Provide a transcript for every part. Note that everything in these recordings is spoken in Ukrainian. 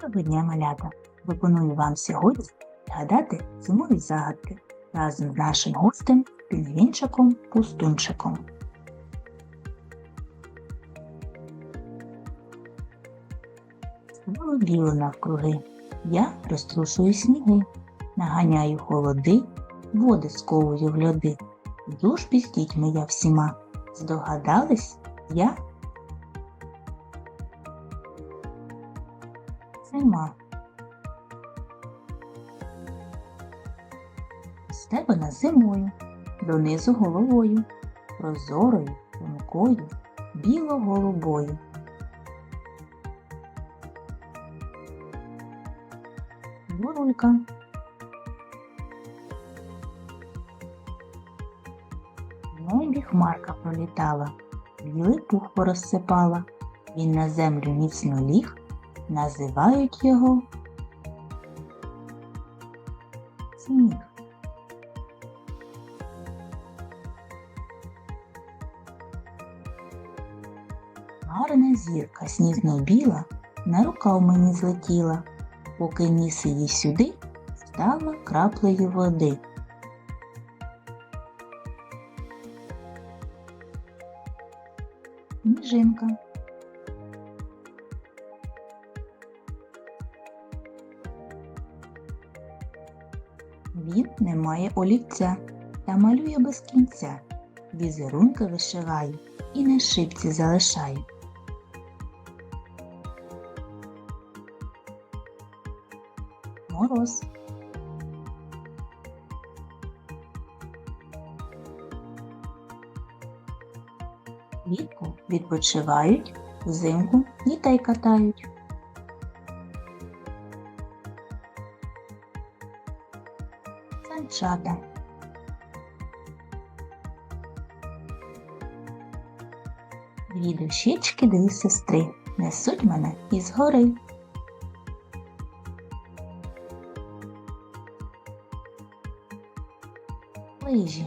Доброго дня, малята! Пропоную вам сьогодні згадати зимові загадки разом з нашим гостем пінгвінчиком Пустунчиком. Снова біло навкруги. Я розтрушую сніги, наганяю холоди, води сковую в льоди. Ж з дітьми всіма. Здогадались я зима. Стебена зимою, донизу головою, прозорою, тонкою, біло-голубою. Бурулька. Небі хмарка пролітала, білий пух порозсипала. Він на землю міцно ліг, називають його сніг. Гарна зірка сніжно-біла на рукав мені злетіла, поки ніс її сюди, стала краплею води. Сніжинка. Він не має олівця та малює без кінця. Візерунки вишиває і на шипці залишає. Мороз. Влітку відпочивають, взимку дітей катають. Санчата. Дві дощечки, дві сестри несуть мене із гори. Лижі.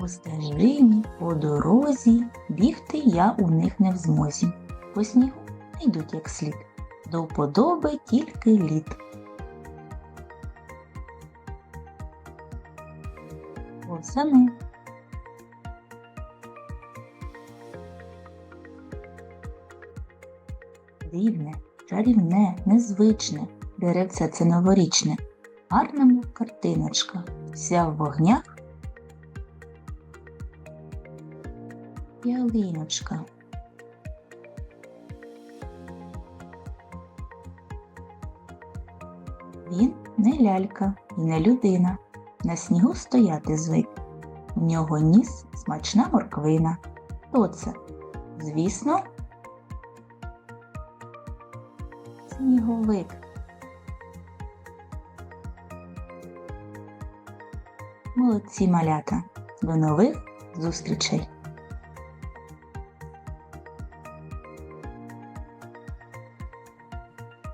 У стежині, по дорозі, бігти я у них не в змозі. По снігу йдуть як слід, до вподоби тільки лід. Восени. Дивне, чарівне, незвичне, деревце це новорічне, гарна картиночка, вся в вогнях ялиночка. Він не лялька і не людина, на снігу стояти звик. У нього ніс смачна морквина. Хто це? Звісно, сніговик. Молодці малята. До нових зустрічей!